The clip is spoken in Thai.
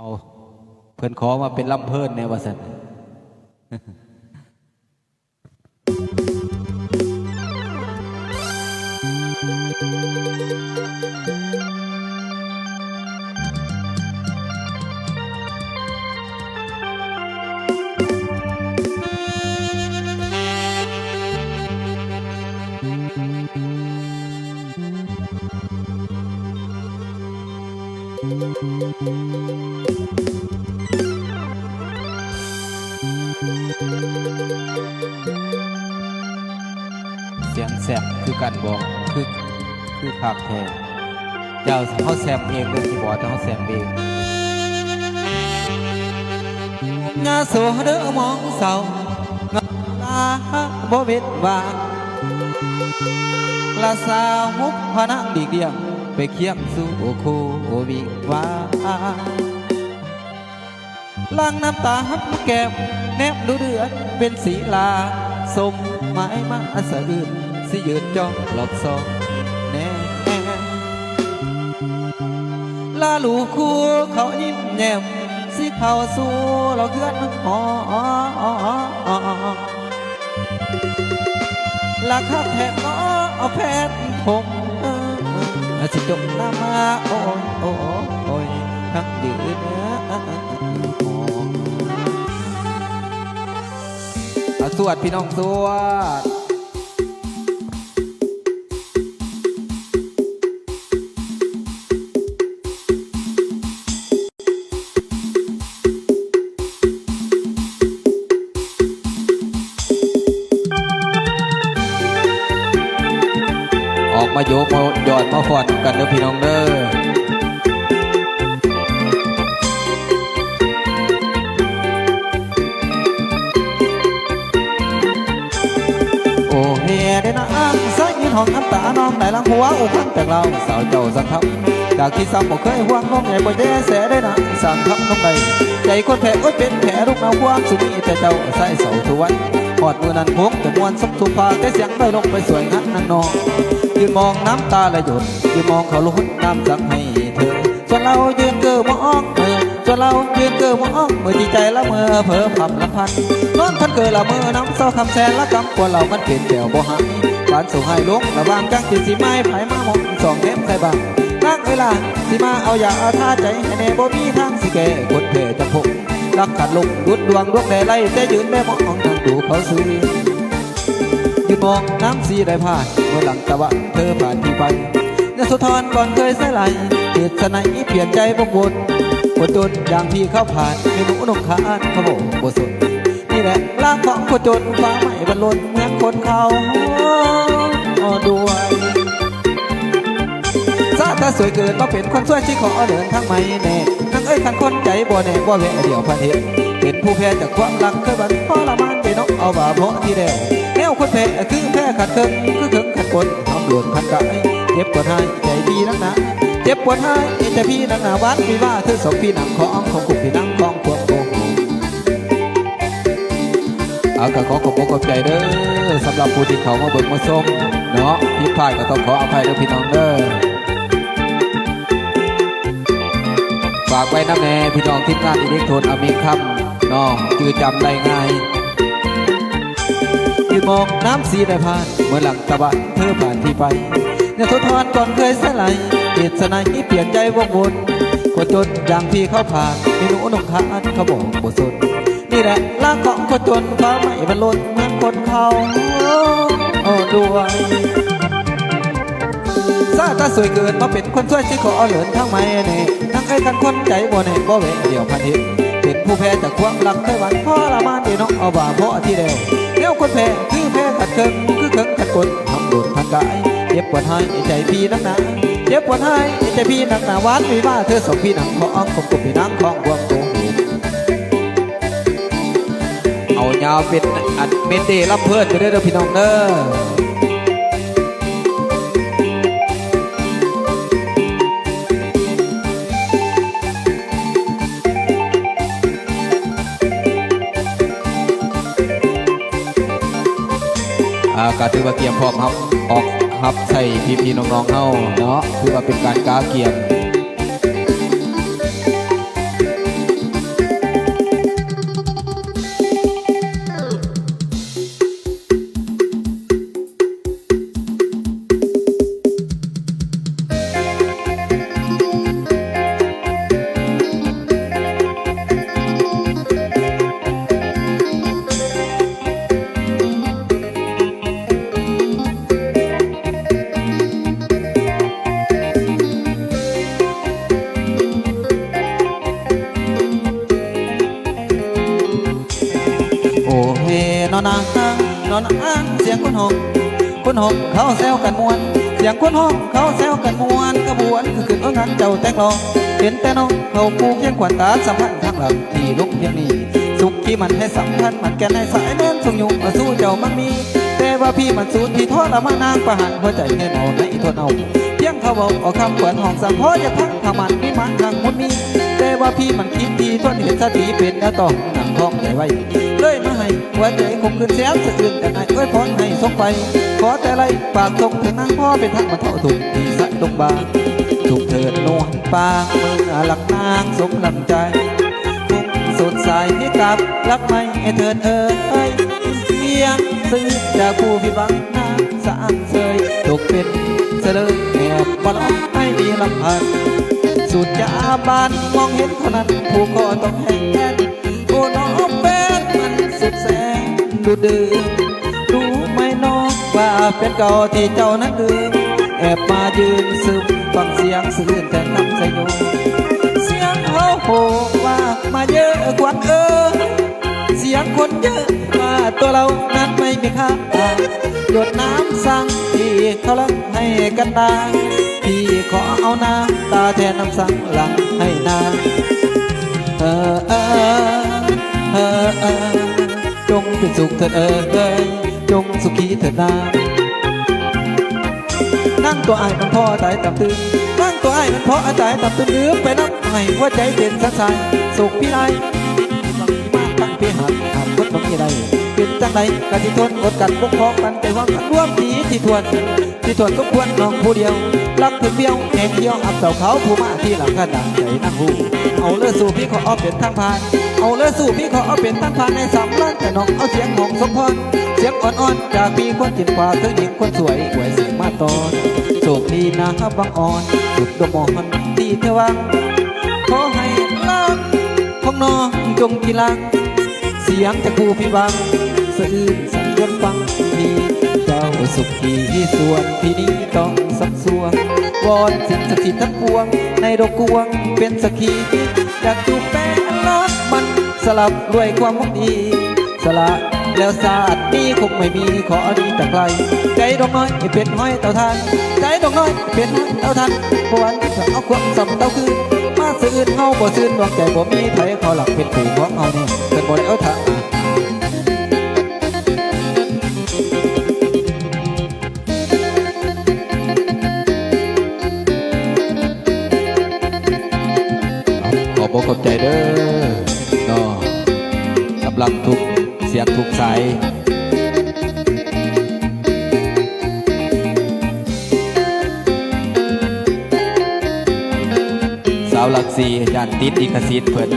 เอาเพื่อนขอมาเป็นลำเพิ่นในวาสัน เสียงแสบคือกันบอกคือคือภาคแท้เจ้าเขาแซมเองเลยที่บอกแต่เขาแซมเองงาโสเด้อมองเศร้างาลาบ่เว็ดวาลาสาวมุกพนังดีเดียง ไปเคียงสู่คู่วิวาล้างน้ำตาฮับแก้มแนบดูเดือดเป็นสีลาสมหมายมาอันสะอื่นสิยืนจ้องหลอกซองแน่ลาลูกคู่เขายิ้มแย้มสิเขาสู่เราเกือนหอลาคักแทนน้อเอาแพทย์ผม สิจมน้ำมาโอ้ยโอ้ยโอ้ยทั้งยืนเนื้อสวดพี่น้องสวด ออกมาโยกมาหยอดมาฟอดกันเด้อพี่น้องเด้อโอ้เฮียได้นะอ้างใส่ยืนหองน้ำตาน้องไหนลังหัวอกหักจากเราสาวเจ้าสังทับจากที่ซ้ำบอกเคยห่วงน้องใหญ่บ่แย่แสได้นะสั่งทับน้องใดใจคนแพ้โอ้ยเป็นแผลลูกน้าความสุนีแต่เจ้าใส่เสาทุกวันหอดมือนั้นพกจะมวนสมทุกภาคได้เสียงไปลงไปสวยงัดนางนอง ยืนมองน้ำตาไหลหยดยืนมองเขาลุ้นน้ำจังให้เธอส่วนเรายืนเกือมองเออส่วนเรายืนเกือมองเมื่อดีใจละเมื่อเผลอพับละพันนอนพันเกิดละเมื่อน้ำเศร้าคำแสนละกำกว่าเรามันเปลี่ยนแก้วบ่หายการสู่ให้ลงระวางจังติดสีไม้ไผ่มาหมองสองเล่มใครบ้างนั่งเวลาสิมาเอาอย่าเอาท่าใจให้แน่บ่มีทางสิแก่กดแก่จะพกรักกัดลงดุดดวงดวงแดไล่แต่ยืนแม่มองทางดูเขาซื้อ ยืนมองน้ำสีได้ผ่านเมื่อหลังตะวันเธอผ่านที่ไปยาสุธรก่อนเคยใส่ไหลเหตุสนัยเปลี่ยนใจบกวนคนจนอย่างพี่เขาผ่านไม่หนูนงคานเขาบอกบสนนี่แหละร่างของคนจนฟ้าไม่บรรลุเมือคนเขาด้วยซาถ้าสวยเกินมาเป็นคนสวยที่ขอเดินทางไม่แน่นั่งเอ้ยขันคนใจบ่แน่บ่แวะเดียวพันเห็นเป็นผู้แพ้จากความรักเคยบันพอละมันไปนกเอาบ่าเพราะที่เดียว วคนแพ้คือแพ้ขัดเคิงคือเคิงขัดกลทำหลวนพันกายเจ็บปวดให้ใจพี่นักหนาเจ็บปวดให้ใจพี่นักหนาวัดพี่ว่าคือสมพี่นำของของกุ่มพี่นังของพวกโกงเอาก็ขอขอบคุณขอบใจเด้อสำหรับผู้ที่เขามาเบิ่งมาชมเนาะผิดพาดก็ต้องขออภัยเด้อพี่น้องเด้อฝากไว้นะแม่พี่น้องทีมงานอิเล็กโทรนอเมริคัมเนาะจือจำได้ง่าย มองน้ำสีได้ผ่านเมื่อหลังตะวันเธอผ่านที่ไปเนี่ยทดทอนก่อนเคยสลายเหตุสนายที่เปลี่ยนใจวกวนคนจนอย่างพี่เขาผ่านไม่รู้นงคานเขาบอกบสนนี่แหละร่างของคนจนฟ้าไม่บรรลุเหมือนคนเขาโอ้ด้วยซาตาสวยเกินมาเป็นคนช่วยที่ขอเหลินทั้งไม่เน่ทั้งไอ้กันคนใจบ่เน่บ่เวเดียวพันทิพ เป็นผู้แพ้จากความรักเคยหวันพ่อละมานที่น้องเอาบ่าเพราะที่เดียวเดี๋ยวคนแพ้คือแพ้ขัดเคิงคือเคิงขัดกลทำโดนพันกายเจ็บปวดให้ใจพี่นักหนาเจ็บปวดให้ใจพี่นักหนาหวานวิว่าเธอสมพี่นังของของกบพี่นังของบวงโกงเอายาวเป็นอันเมนเดรับเพื่อนไปเด้อพี่น้องเด้อ ก็ถือว่าเกียมพร้อมครับออกครับใส่พี่พี่ๆน้องๆเฮาเนาะถือว่าเป็นการก้าเกียม อนนางนอนอ้างเสียงคนหงคนหงเขาแซวกันมวนเสียงคนหงเขาแซวกันมวนกระบวนคือขึ้นเอางานเจ้าแต่งรองเห็นแต่น้องเขาปูเพียงขวัญตาสัมพันธ์ทางหลังที่ลุกเพียงนี้สุขที่มันให้สัมพันธ์มันแก่นให้สายเน้นส่งอยู่มาสู้เจ้ามันมีแต่ว่าพี่มันสูญที่ทอดละมานางประหารหัวใจให้เอาในทนเอาเพียงเขาบอกเอาคำขวัญห้องสังพอจะพังทามันมีมันทางมุนมีแต่ว่าพี่มันคิดดีทนเห็นสติเป็นแล้วต้องหนังท้องใจไว้เลยมาให้หัวใจคงคืนแสนสะอื่นแต่ไหนเอ้ยพรให้สมไป ขอแต่ไรปากตรงถึงนางพ่อเป็นทักมาเท่าถูกที่สะดงบางถูกเถิดนวลปางเมือหลักนางสมลำใจทุ่งสดใสให้กับรักไม่ให้เถิดเอ่ยเสียงซื้อจากผู้พิบังนาสะอาดเสยตกเป็น เสลยแอบบอลให้ดีลำพันสุดยาบานมองเห็นคนนั้นผู้ก็ต้องแห้งแค้นโอ้น้องเป็นมันสุดแสนดูดื้อรู้ไหมน้องว่าเป็นเก่าที่เจ้านั้นดื้อแอบมายืนซึมฟังเสียงสื่นแต่น้ำใจโยเสียงโหโหว่ามาเยอะกว่าเออเสียงคนเยอะว่าตัวเรานั้นไม่มีค่า หยดน้ำสั่งที่เขาลังให้กันตาพี่ขอเอาน้ำตาแทนน้ำสั่งหลังให้นาเออเออเออเออจงเป็นสุขเถิดเออเอยจงสุขีเถิดนานั่งตัวไอ้ายมันพ่อตายตับตื่นนั่งตัวไอ้ายมันพ่อตายตับตื่นลืมไปน้ำให้หัวใจเป็นสักสายสุขพี่ไร เป็นจังไรกะทิทนอดกันปกครองกันใจหวังกันร่วมทีที่ทวนที่ทวนก็ควรน้องผู้เดียว รักถึงเดียวแห่งเดียวอับเสาเขาผู้มาที่หลังกระดังใจนั่งหูเอาเลือสู่พี่ขอเอาเป็นทางผ่าน เอาเลือสู่พี่ขอเอาเป็นทางผ่านในสามล้านแต่น้องเอาเสียงของสมพรเสียงอ่อนๆจากพี่คนจิตกว่าเธอหญิงคนสวยหวยเสียงมาตอนโชคดีนะครับบางอ่อนสุดดมอนที่เธอวังขอให้รักของน้องจงกีรักเสียงจากผู้พี่บัง สะอื้นสั่นยนฟังพี่เจ้าสุขดีที่ส่วนพี่นี้ต้องสักสวงวอนสิ่งศักดิ์สิทธิ์ทั้งปวง ในดอกกวงเป็นสักขีอยากจูบแป้งรักมันสลับด้วยความหวังดี สละแล้วศาสตร์นี้คงไม่มีขอดีแต่ไกล ใจดอกน้อยเป็นห้อยเต่าทานใจดอกน้อยเป็นห้อยเต่าทานพวันจะเอาความสำเต่าคืนมาซื่นเฮาบ่ซื่นดวงใจบ่มีไผเขาหลักเป็นผู้ของเฮาเนี่ยเกิดบ่ได้เอาทาง อบอกขอบใจเด้อเนาะกำลังทุกเสียงทุกสายสาวหลักสียานติดอีกสิทธิ์เพิ่น